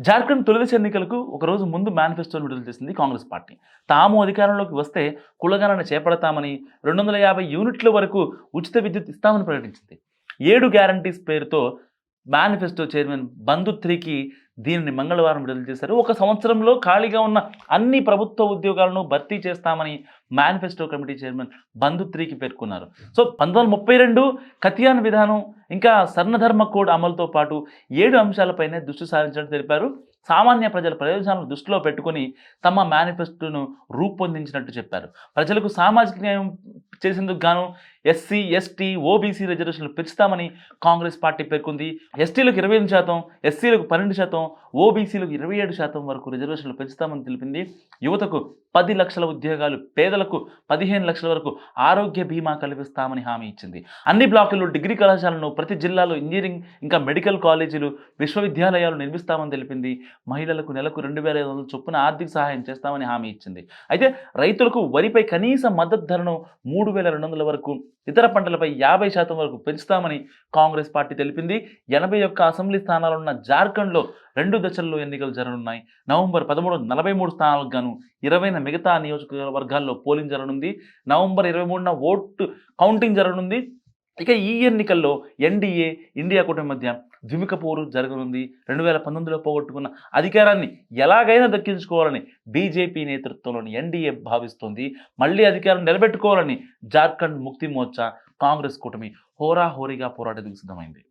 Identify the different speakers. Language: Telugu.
Speaker 1: జార్ఖండ్ తొలిదశ ఎన్నికలకు ఒకరోజు ముందు మేనిఫెస్టోను విడుదల చేసింది కాంగ్రెస్ పార్టీ. తాము అధికారంలోకి వస్తే కులగణన చేపడతామని రెండు వందల యాభై యూనిట్ల వరకు ఉచిత విద్యుత్ ఇస్తామని ప్రకటించింది. ఏడు గ్యారంటీస్ పేరుతో మేనిఫెస్టో చైర్మన్ బంధు త్రీకి దీనిని మంగళవారం విడుదల చేశారు. ఒక సంవత్సరంలో ఖాళీగా ఉన్న అన్ని ప్రభుత్వ ఉద్యోగాలను భర్తీ చేస్తామని మేనిఫెస్టో కమిటీ చైర్మన్ బంధు త్రీకి పేర్కొన్నారు. సో పంతొమ్మిది వందల ముప్పై రెండు కతియాన్ విధానం ఇంకా సర్ణధర్మ కోడ్ అమలుతో పాటు ఏడు అంశాలపైనే దృష్టి సారించినట్టు తెలిపారు. సామాన్య ప్రజల ప్రయోజనాలను దృష్టిలో పెట్టుకొని తమ మేనిఫెస్టోను రూపొందించినట్టు చెప్పారు. ప్రజలకు సామాజిక న్యాయం చేసేందుకు గాను ఎస్సీ ఎస్టీ ఓబీసీ రిజర్వేషన్లు పెంచుతామని కాంగ్రెస్ పార్టీ పేర్కొంది. ఎస్టీలకు ఇరవై ఎనిమిది శాతం ఎస్సీలకు పన్నెండు శాతం ఓబీసీలకు ఇరవై ఏడు శాతం వరకు రిజర్వేషన్లు పెంచుతామని తెలిపింది. యువతకు పది లక్షల ఉద్యోగాలు పేదలకు పదిహేను లక్షల వరకు ఆరోగ్య బీమా కల్పిస్తామని హామీ ఇచ్చింది. అన్ని బ్లాకుల్లో డిగ్రీ కళాశాలను ప్రతి జిల్లాలో ఇంజనీరింగ్ ఇంకా మెడికల్ కాలేజీలు విశ్వవిద్యాలయాలు నిర్మిస్తామని తెలిపింది. మహిళలకు నెలకు రెండు వేల ఐదు వందల చొప్పున ఆర్థిక సహాయం చేస్తామని హామీ ఇచ్చింది. అయితే రైతులకు వరిపై కనీస మద్దతు ధరను మూడు వేల రెండు వందల వరకు ఇతర పంటలపై యాభై శాతం వరకు పెంచుతామని కాంగ్రెస్ పార్టీ తెలిపింది. ఎనభై ఒక్క అసెంబ్లీ స్థానాలున్న జార్ఖండ్లో రెండు దశల్లో ఎన్నికలు జరగనున్నాయి. నవంబర్ పదమూడు నలభై మూడు స్థానాలకు గాను ఇరవైన మిగతా నియోజకవర్గాల్లో పోలింగ్ జరగనుంది. నవంబర్ ఇరవై మూడున ఓటు కౌంటింగ్ జరగనుంది. ఇక ఈ ఎన్నికల్లో ఎన్డీఏ ఇండియా కూటమి మధ్య ద్విముఖ పోరు జరగనుంది. రెండు వేల పంతొమ్మిదిలో పోగొట్టుకున్న అధికారాన్ని ఎలాగైనా దక్కించుకోవాలని బీజేపీ నేతృత్వంలోని ఎన్డీఏ భావిస్తోంది. మళ్ళీ అధికారం నిలబెట్టుకోవాలని జార్ఖండ్ ముక్తి మోర్చా కాంగ్రెస్ కూటమి హోరాహోరీగా పోరాటకు సిద్ధమైంది.